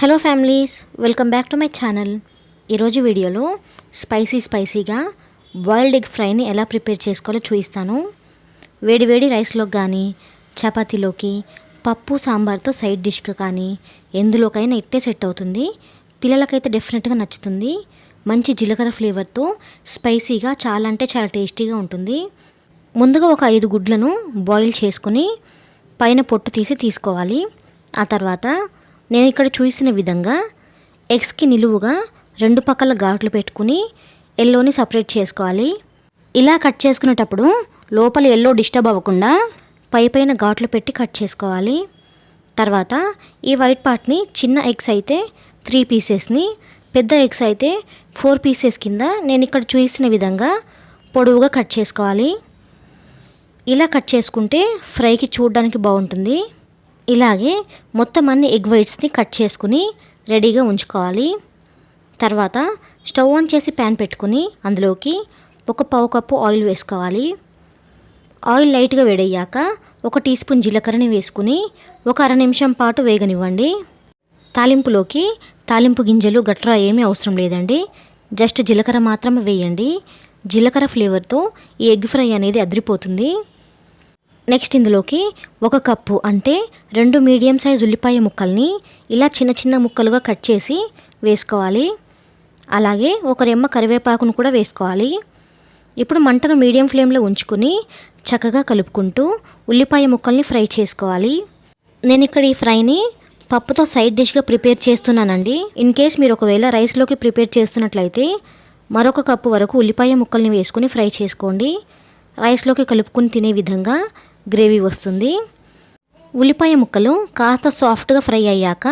Hello families welcome back to my channel ఈరోజు వీడియోలో spicy స్పైసీగా బాయిల్డ్ ఎగ్ ఫ్రైని ఎలా ప్రిపేర్ చేసుకోవాలో చూపిస్తాను. వేడి వేడి రైస్లోకి కానీ చపాతీలోకి పప్పు సాంబార్తో సైడ్ డిష్కి కానీ ఎందులోకైనా ఇట్టే సెట్ అవుతుంది. పిల్లలకైతే డెఫినెట్గా నచ్చుతుంది. మంచి జీలకర్ర ఫ్లేవర్తో స్పైసీగా చాలా అంటే చాలా టేస్టీగా ఉంటుంది. ముందుగా ఒక ఐదు గుడ్లను బాయిల్ చేసుకుని పైన పొట్టు తీసి తీసుకోవాలి. ఆ తర్వాత నేను ఇక్కడ చూసిన విధంగా ఎగ్స్కి నిలువుగా రెండు పక్కల ఘాట్లు పెట్టుకుని ఎల్లోని సపరేట్ చేసుకోవాలి. ఇలా కట్ చేసుకునేటప్పుడు లోపల ఎల్లో డిస్టర్బ్ అవ్వకుండా పై పైన ఘాట్లు పెట్టి కట్ చేసుకోవాలి. తర్వాత ఈ వైట్ పార్ట్ని చిన్న ఎగ్స్ అయితే త్రీ పీసెస్ని పెద్ద ఎగ్స్ అయితే ఫోర్ పీసెస్ కింద నేను ఇక్కడ చూసిన విధంగా పొడవుగా కట్ చేసుకోవాలి. ఇలా కట్ చేసుకుంటే ఫ్రైకి చూడడానికి బాగుంటుంది. ఇలాగే మొత్తం అన్ని ఎగ్ వైట్స్ని కట్ చేసుకుని రెడీగా ఉంచుకోవాలి. తర్వాత స్టవ్ ఆన్ చేసి ప్యాన్ పెట్టుకుని అందులోకి ఒక పావు కప్పు ఆయిల్ వేసుకోవాలి. ఆయిల్ లైట్గా వేడయ్యాక ఒక టీ స్పూన్ జీలకర్రని వేసుకుని ఒక అర నిమిషం పాటు వేగనివ్వండి. తాలింపులోకి తాలింపు గింజలు గట్రా ఏమీ అవసరం లేదండి. జస్ట్ జీలకర్ర మాత్రమే వేయండి. జీలకర్ర ఫ్లేవర్తో ఈ ఎగ్ ఫ్రై అనేది అదిరిపోతుంది. నెక్స్ట్ ఇందులోకి ఒక కప్పు అంటే రెండు మీడియం సైజ్ ఉల్లిపాయ ముక్కల్ని ఇలా చిన్న చిన్న ముక్కలుగా కట్ చేసి వేసుకోవాలి. అలాగే ఒక రెమ్మ కరివేపాకును కూడా వేసుకోవాలి. ఇప్పుడు మంటను మీడియం ఫ్లేమ్లో ఉంచుకుని చక్కగా కలుపుకుంటూ ఉల్లిపాయ ముక్కల్ని ఫ్రై చేసుకోవాలి. నేను ఇక్కడ ఈ ఫ్రైని పప్పుతో సైడ్ డిష్గా ప్రిపేర్ చేస్తున్నానండి. ఇన్ కేస్ మీరు ఒకవేళ రైస్లోకి ప్రిపేర్ చేస్తున్నట్లయితే మరొక కప్పు వరకు ఉల్లిపాయ ముక్కల్ని వేసుకుని ఫ్రై చేసుకోండి. రైస్లోకి కలుపుకుని తినే విధంగా గ్రేవీ వస్తుంది. ఉల్లిపాయ ముక్కలు కాస్త సాఫ్ట్గా ఫ్రై అయ్యాక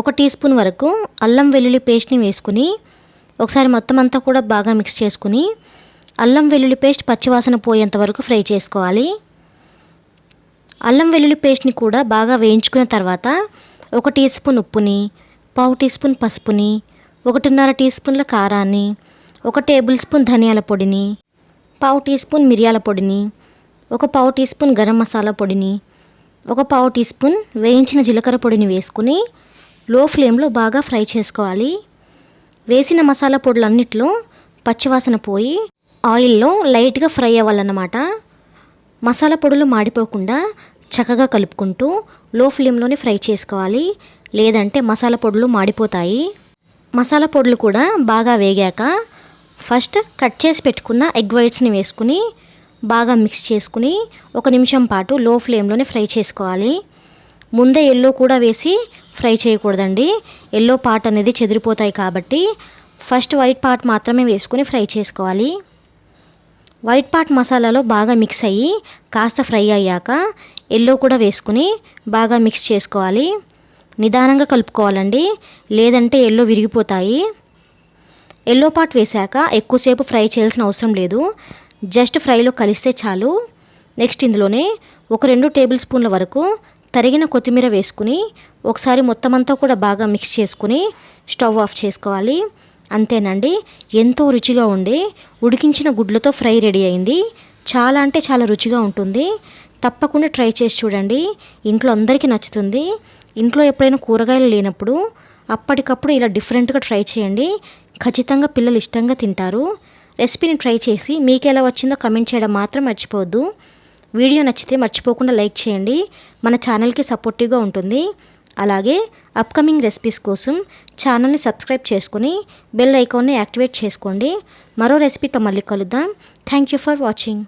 ఒక టీ స్పూన్ వరకు అల్లం వెల్లుల్లి పేస్ట్ని వేసుకుని ఒకసారి మొత్తం అంతా కూడా బాగా మిక్స్ చేసుకుని అల్లం వెల్లుల్లి పేస్ట్ పచ్చివాసన పోయేంత వరకు ఫ్రై చేసుకోవాలి. అల్లం వెల్లుల్లి పేస్ట్ని కూడా బాగా వేయించుకున్న తర్వాత ఒక టీ స్పూన్ ఉప్పుని పావు టీ స్పూన్ పసుపుని ఒకటిన్నర టీ స్పూన్ల కారాన్ని ఒక టేబుల్ స్పూన్ ధనియాల పొడిని పావు టీ స్పూన్ మిరియాల పొడిని ఒక పావు టీ స్పూన్ గరం మసాలా పొడిని ఒక పావు టీ స్పూన్ వేయించిన జీలకర్ర పొడిని వేసుకుని లో ఫ్లేమ్లో బాగా ఫ్రై చేసుకోవాలి. వేసిన మసాలా పొడులన్నిట్లో పచ్చివాసన పోయి ఆయిల్లో లైట్గా ఫ్రై అవ్వాలన్నమాట. మసాలా పొడులు మాడిపోకుండా చక్కగా కలుపుకుంటూ లో ఫ్లేమ్లోనే ఫ్రై చేసుకోవాలి. లేదంటే మసాలా పొడులు మాడిపోతాయి. మసాలా పొడులు కూడా బాగా వేగాక ఫస్ట్ కట్ చేసి పెట్టుకున్న ఎగ్ వైట్స్ని వేసుకుని బాగా మిక్స్ చేసుకుని ఒక నిమిషం పాటు లో ఫ్లేమ్లోనే ఫ్రై చేసుకోవాలి. ముందే ఎల్లో కూడా వేసి ఫ్రై చేయకూడదండి. ఎల్లో పార్ట్ అనేది చెదిరిపోతాయి కాబట్టి ఫస్ట్ వైట్ పార్ట్ మాత్రమే వేసుకుని ఫ్రై చేసుకోవాలి. వైట్ పార్ట్ మసాలాలో బాగా మిక్స్ అయ్యి కాస్త ఫ్రై అయ్యాక ఎల్లో కూడా వేసుకుని బాగా మిక్స్ చేసుకోవాలి. నిదానంగా కలుపుకోవాలండి. లేదంటే ఎల్లో విరిగిపోతాయి. ఎల్లో పార్ట్ వేశాక ఎక్కువసేపు ఫ్రై చేయాల్సిన అవసరం లేదు. జస్ట్ ఫ్రైలో కలిస్తే చాలు. నెక్స్ట్ ఇందులోనే ఒక రెండు టేబుల్ స్పూన్ల వరకు తరిగిన కొత్తిమీర వేసుకుని ఒకసారి మొత్తం అంతా కూడా బాగా మిక్స్ చేసుకుని స్టవ్ ఆఫ్ చేసుకోవాలి. అంతేనండి ఎంతో రుచిగా ఉండి ఉడికించిన గుడ్లతో ఫ్రై రెడీ అయింది. చాలా అంటే చాలా రుచిగా ఉంటుంది. తప్పకుండా ట్రై చేసి చూడండి. ఇంట్లో అందరికీ నచ్చుతుంది. ఇంట్లో ఎప్పుడైనా కూరగాయలు లేనప్పుడు అప్పటికప్పుడు ఇలా డిఫరెంట్గా ట్రై చేయండి. ఖచ్చితంగా పిల్లలు ఇష్టంగా తింటారు. రెసిపీని ట్రై చేసి మీకు ఎలా వచ్చిందో కమెంట్ చేయడం మాత్రం మర్చిపోవద్దు. వీడియో నచ్చితే మర్చిపోకుండా లైక్ చేయండి. మన ఛానల్కి సపోర్టివ్గా ఉంటుంది. అలాగే అప్కమింగ్ రెసిపీస్ కోసం ఛానల్ని సబ్స్క్రైబ్ చేసుకుని బెల్ ఐకాన్ని యాక్టివేట్ చేసుకోండి. మరో రెసిపీతో మళ్ళీ కలుద్దాం. Thank you for watching.